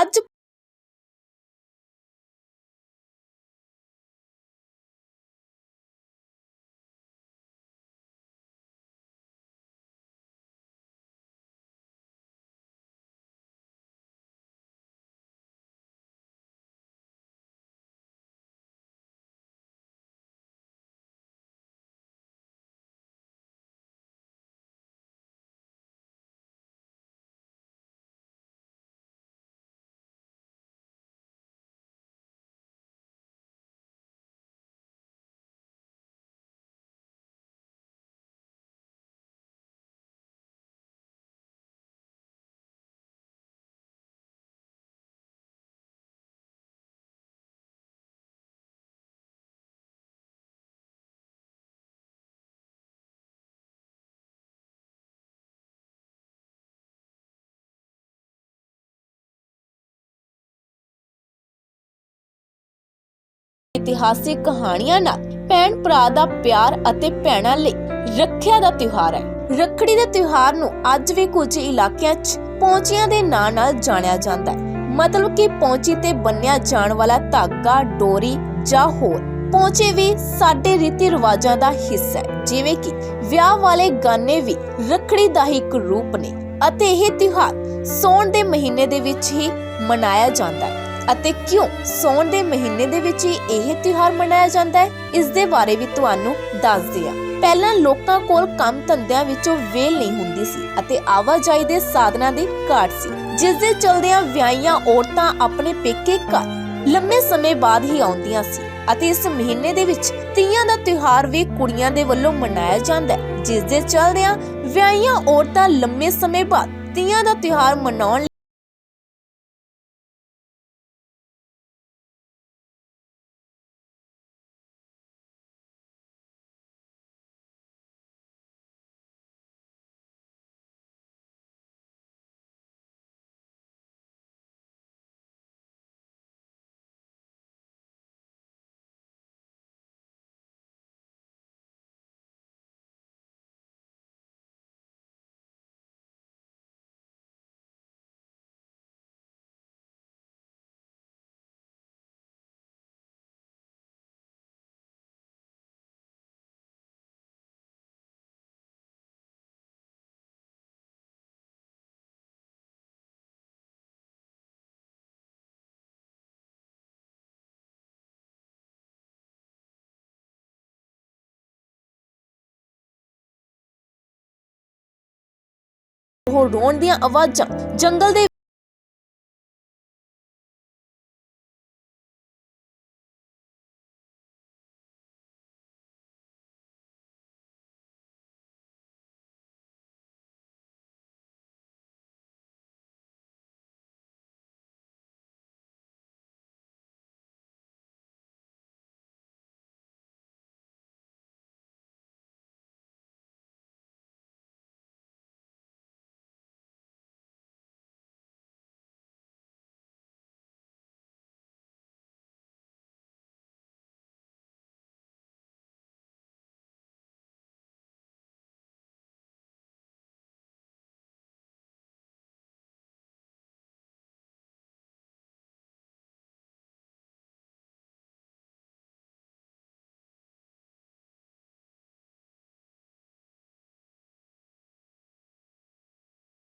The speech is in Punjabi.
ਅੱਜ ਇਤਿਹਾਸਿਕ ਕਹਾਣੀਆਂ ਨਾਲ ਭੈਣ ਭਰਾ ਦਾ ਪਿਆਰ ਅਤੇ ਭੈਣਾਂ ਲਈ ਰੱਖਿਆ ਦਾ ਤਿਉਹਾਰ ਹੈ। ਰੱਖੜੀ ਦੇ ਤਿਉਹਾਰ ਨੂੰ ਅੱਜ ਵੀ ਕੁਝ ਇਲਾਕਿਆਂ 'ਚ ਪੌਂਚੀਆਂ ਦੇ ਨਾਂ ਨਾਲ ਜਾਣਿਆ ਜਾਂਦਾ ਹੈ। ਮਤਲਬ ਕਿ ਪੌਂਚੀ ਤੇ ਬੰਨਿਆ ਜਾਣ ਵਾਲਾ ਧਾਗਾ, ਡੋਰੀ ਜਾਂ ਹੋਰ, ਪੌਂਚੇ ਵੀ ਸਾਡੇ ਰੀਤੀ ਰਿਵਾਜਾਂ ਦਾ ਹਿੱਸਾ ਹੈ। ਜਿਵੇਂ ਕਿ ਵਿਆਹ ਵਾਲੇ ਗਾਨੇ ਵੀ ਰੱਖੜੀ ਦਾ ਹੀ ਇੱਕ ਰੂਪ ਨੇ ਅਤੇ ਇਹ ਤਿਉਹਾਰ ਸੌਣ ਦੇ ਮਹੀਨੇ ਦੇ ਵਿੱਚ ਹੀ ਮਨਾਇਆ ਜਾਂਦਾ ਹੈ। ਅਤੇ ਕਿਉਂ ਸੌਣ ਦੇ ਮਹੀਨੇ ਦੇ ਵਿੱਚ ਹੀ ਇਹ ਤਿਉਹਾਰ ਮਨਾਇਆ ਜਾਂਦਾ ਹੈ? ਇਸ ਦੇ ਬਾਰੇ ਵੀ ਤੁਹਾਨੂੰ ਦੱਸਦੇ ਹਾਂ। ਪਹਿਲਾਂ ਲੋਕਾਂ ਕੋਲ ਕੰਮ ਧੰਦਿਆਂ ਵਿੱਚੋਂ ਵੇਲ ਨਹੀਂ ਹੁੰਦੀ ਸੀ ਅਤੇ ਆਵਾਜਾਈ ਦੇ ਸਾਧਨਾਂ ਦੀ ਘਾਟ ਸੀ। ਜਿਸ ਦੇ ਚਲਦਿਆਂ ਵਿਆਹੀਆਂ ਔਰਤਾਂ ਆਪਣੇ ਪੇਕੇ ਘਰ ਲੰਮੇ ਸਮੇਂ ਬਾਅਦ ਹੀ ਆਉਂਦੀਆਂ ਸੀ ਅਤੇ ਇਸ ਮਹੀਨੇ ਦੇ ਵਿੱਚ ਤੀਆਂ ਦਾ ਤਿਉਹਾਰ ਵੀ ਕੁੜੀਆਂ ਦੇ ਵੱਲੋਂ ਮਨਾਇਆ ਜਾਂਦਾ ਹੈ। ਜਿਸ ਦੇ ਚਲਦਿਆਂ ਵਿਆਹੀਆਂ ਔਰਤਾਂ ਲੰਮੇ ਸਮੇਂ ਬਾਅਦ ਤੀਆਂ ਦਾ ਤਿਉਹਾਰ ਮਨਾਉਣ ਉਹ ਰੋਣ ਦੀਆਂ ਆਵਾਜ਼ਾਂ ਜੰਗਲ ਦੇ